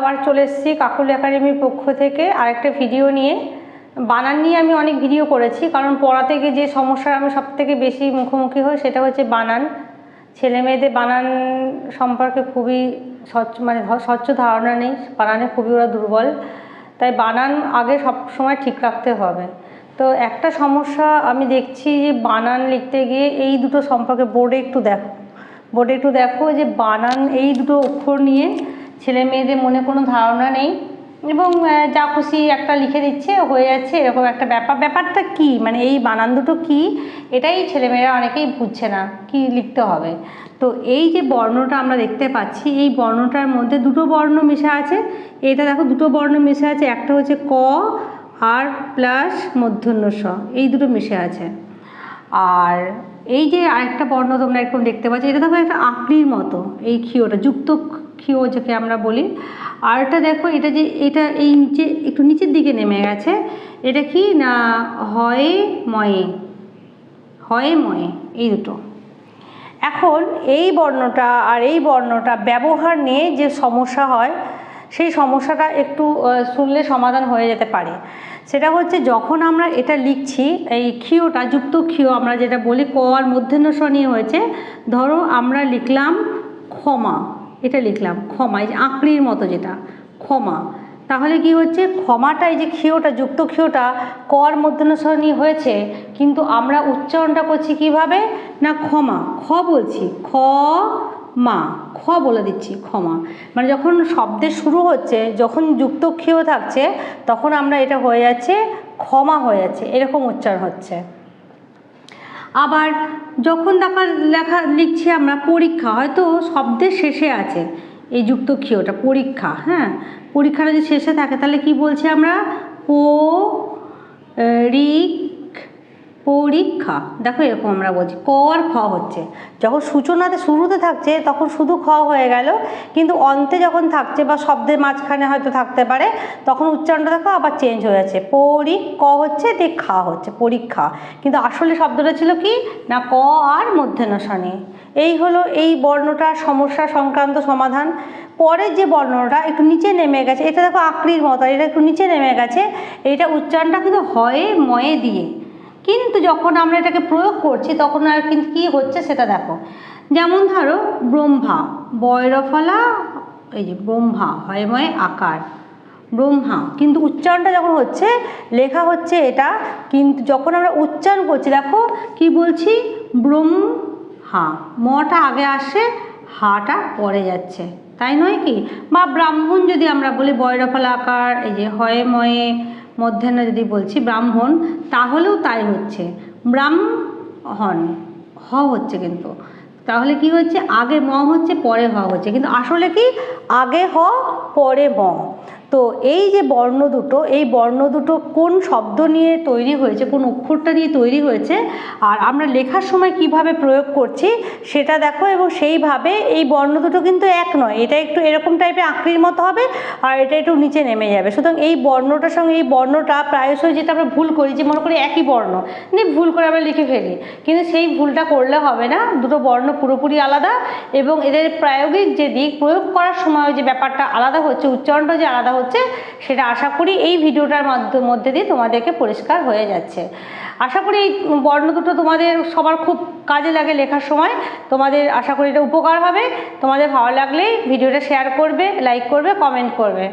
আবার চলে এসেছি কাকুলি একাডেমির পক্ষ থেকে আরেকটা ভিডিও নিয়ে। বানান নিয়ে আমি অনেক ভিডিও করেছি, কারণ পড়াতে গিয়ে যে সমস্যার আমি সব থেকে বেশি মুখোমুখি হই সেটা হচ্ছে বানান। ছেলে মেয়েদের বানান সম্পর্কে খুবই স্বচ্ছ মানে স্বচ্ছ ধারণা নেই, বানানে খুবই ওরা দুর্বল। তাই বানান আগে সব সময় ঠিক রাখতে হবে। তো একটা সমস্যা আমি দেখছি যে বানান লিখতে গিয়ে এই দুটো সম্পর্কে বোর্ডে একটু দেখো। বোর্ডে একটু দেখো যে বানান এই দুটো অক্ষর নিয়ে ছেলে মেয়েদের মনে কোনো ধারণা নেই এবং যা খুশি একটা লিখে দিচ্ছে, হয়ে যাচ্ছে, এরকম একটা ব্যাপার। ব্যাপারটা কি? মানে এই বানান দুটো কি? এটাই ছেলেমেয়েরা অনেকেই বুঝছে না, কি লিখতে হবে। তো এই যে বর্ণটা আমরা দেখতে পাচ্ছি, এই বর্ণটার মধ্যে দুটো বর্ণ মেশা আছে। এটা দেখো, দুটো বর্ণ মেশা আছে। একটা হচ্ছে ক আর প্লাস মূর্ধন্য স। এই দুটো মিশে আছে। আর এই যে আরেকটা বর্ণ তোমরা একদম দেখতে পাচ্ছ, এটা দেখো একটা আকৃতির মতো, এই ক্ষীয়টা যুক্ত ক্ষীয় যাকে আমরা বলি। আর এটা দেখো, এটা যে, এটা এই নিচে, একটু নিচের দিকে নেমে গেছে। এটা কি না হয় ময়ে? হয় ময়ে, এই দুটো। এখন এই বর্ণটা আর এই বর্ণটা ব্যবহার নিয়ে যে সমস্যা হয়, সেই সমস্যাটা একটু শুনলে সমাধান হয়ে যেতে পারে। সেটা হচ্ছে যখন আমরা এটা লিখছি, এই ক্ষীয়টা যুক্ত ক্ষীয় আমরা যেটা বলি, ক আর মধ্যাহ্ন স হয়েছে। ধরো আমরা লিখলাম ক্ষমা। এটা লিখলাম, ক্ষমা, এই যে আঁকড়ির মতো যেটা, ক্ষমা। তাহলে কি হচ্ছে? ক্ষমাটা, এই যে ক্ষীয়টা, যুক্ত ক্ষীয়টা কর মধ্যাহ্নস্বরণী হয়েছে, কিন্তু আমরা উচ্চারণটা করছি কীভাবে? না, ক্ষমা। খ বলছি, খ, মা। খ বলে দিচ্ছি, ক্ষমা। মানে যখন শব্দের শুরু হচ্ছে, যখন যুক্ত ক্ষীয় থাকছে, তখন আমরা এটা হয়ে যাচ্ছে, ক্ষমা হয়ে যাচ্ছে, এরকম উচ্চারণ হচ্ছে। আবার যখন দেখা লেখা লিখছি আমরা পরীক্ষা, হয়তো শব্দের শেষে আছে এই যুক্ত ক্ষীয়টা, পরীক্ষা হ্যাঁ? পরীক্ষাটা যদি শেষে থাকে, তাহলে কি বলছি আমরা? প পরীক্ষা। দেখো এরকম আমরা বলছি, ক আর খ হচ্ছে। যখন সূচনাতে শুরুতে থাকছে, তখন শুধু খ হয়ে গেল, কিন্তু অন্তে যখন থাকছে বা শব্দের মাঝখানে হয়তো থাকতে পারে, তখন উচ্চারণটা দেখো আবার চেঞ্জ হয়ে যাচ্ছে। পরি, ক হচ্ছে দিয়ে খা হচ্ছে, পরীক্ষা। কিন্তু আসলে শব্দটা ছিল কি? না, ক আর মধ্যাহ্নসানে এই হলো এই বর্ণটার সমস্যা সংক্রান্ত সমাধান। পরের যে বর্ণটা একটু নিচে নেমে গেছে, এটা দেখো আকৃতির মতো, এটা একটু নিচে নেমে গেছে এইটা উচ্চারণটা কিন্তু হয়ে, ময়ে দিয়ে। কিন্তু যখন আমরা এটাকে প্রয়োগ করছি, তখন আর কিন্তু কী হচ্ছে সেটা দেখো। যেমন ধরো, ব্রহ্মা বয়রফলা এই যে ব্রহ্মা হয় ময়ে আকার, ব্রহ্মা। কিন্তু উচ্চারণটা যখন হচ্ছে, লেখা হচ্ছে এটা, কিন্তু যখন আমরা উচ্চারণ করছি, দেখো কি বলছি? ব্রহ্মা। মটা আগে আসে, হাটা পরে যাচ্ছে। তাই নয় কি? বা ব্রাহ্মণ যদি আমরা বলি বয়রফলা আকার, এই যে হয় ময়ে মধ্যাহ্ন যদি বলছি ব্রাহ্মণ, তাহলেও তাই হচ্ছে। ব্রাহ্মণ হ হচ্ছে কিন্তু। তাহলে কি হচ্ছে? আগে ম হচ্ছে, পরে হ হচ্ছে। কিন্তু আসলে কি? আগে হ, পরে ম। তো এই যে বর্ণ দুটো, এই বর্ণ দুটো কোন শব্দ নিয়ে তৈরি হয়েছে, কোন অক্ষরটা নিয়ে তৈরি হয়েছে, আর আমরা লেখার সময় কীভাবে প্রয়োগ করছি সেটা দেখো এবং সেইভাবে এই বর্ণ দুটো কিন্তু এক নয়। এটা একটু এরকম টাইপের আকৃতির মতো হবে আর এটা একটু নিচে নেমে যাবে। সুতরাং এই বর্ণটার সঙ্গে এই বর্ণটা প্রায়শই যেটা আমরা ভুল করি, যে মনে করি একই বর্ণ, নিয়ে ভুল করে আমরা লিখে ফেলি। কিন্তু সেই ভুলটা করলে হবে না, দুটো বর্ণ পুরোপুরি আলাদা এবং এদের প্রায়োগিক যে দিক প্রয়োগ করার সময় যে ব্যাপারটা আলাদা হচ্ছে, উচ্চারণটা যে আলাদা হচ্ছে, সেটা আশা করি এই ভিডিওটার মাধ্য- মধ্যে দিয়ে তোমাদেরকে পরিষ্কার হয়ে যাচ্ছে। আশা করি এই বর্ণ দুটো তোমাদের সবার খুব কাজে লাগে লেখার সময়। তোমাদের আশা করি এটা উপকার হবে। তোমাদের ভালো লাগলেই ভিডিওটা শেয়ার করবে লাইক করবে কমেন্ট করবে।